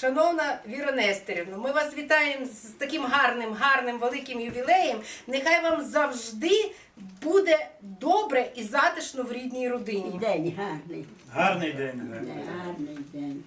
Шановна Віра Нестерівна, ми вас вітаємо з таким гарним, гарним великим ювілеєм. Нехай вам завжди буде добре і затишно в рідній родині. День гарний, Гарний день. день, гарний день.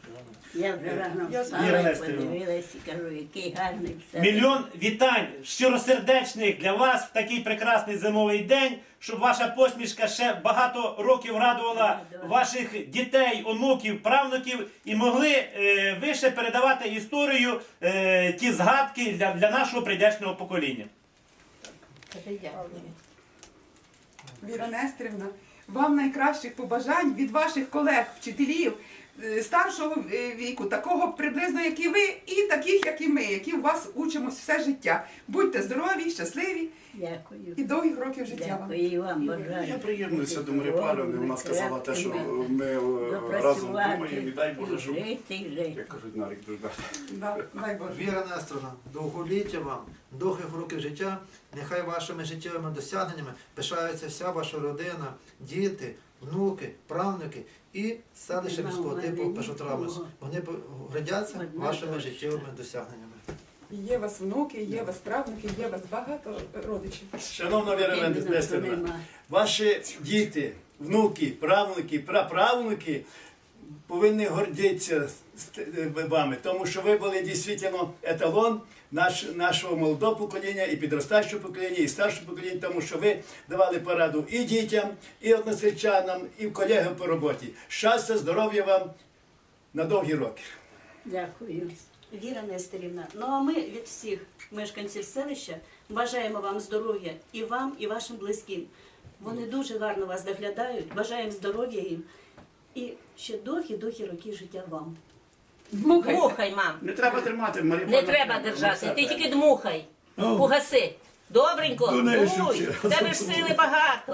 Я вже рано встала, подивилась і кажу, який гарний все. Мільйон вітань щиросердечних для вас в такий прекрасний зимовий день, щоб ваша посмішка ще багато років радувала ваших дітей, онуків, правнуків і могли е, ви ще передавати історію, е, ті згадки для, для нашого прийдешнього покоління. Віра Нестерівна, вам найкращих побажань від ваших колег, вчителів старшого е, віку, такого приблизно, як і ви, і таких, як і ми, які у вас учимось все життя. Будьте здорові, щасливі Дякую. і довгих років життя вам. Дякую і вам бажаю. Я приєднуюся до Марії Павлівни, вона сказала те, що ми е, разом думаємо, і дай Боже, щоб, як кажуть, на рік дождати. Да, дай Боже. Віра Несторівна, довголіття вам, довгих років життя, нехай вашими життєвими досягненнями пишається вся ваша родина, діти, внуки, правнуки і селище міського типу Пешотрамус. Вони гордяться вашими життєвими досягненнями. Є у вас внуки, є у вас правнуки, є у вас багато родичів. Шановна Віра Нестерівна, ваші діти, внуки, правнуки, праправнуки повинні гордитися вами, тому що ви були дійсно еталон наш, нашого молодого покоління, і підростаючого покоління, і старшого покоління, тому що ви давали пораду і дітям, і односельчанам, і колегам по роботі. Щастя, здоров'я вам на довгі роки. Дякую. Віра Нестерівна, ну а ми від всіх мешканців селища бажаємо вам здоров'я і вам, і вашим близьким. Вони дуже гарно вас доглядають, бажаємо здоров'я їм і ще довгі-довгі роки життя вам. Дмухай. Дмухай, мам. Не треба тримати, Марія Не Павлівна, треба ну, держати, ти тільки дмухай. Погаси. Добренько, Ну, не дуй. В тебе ж сили багато.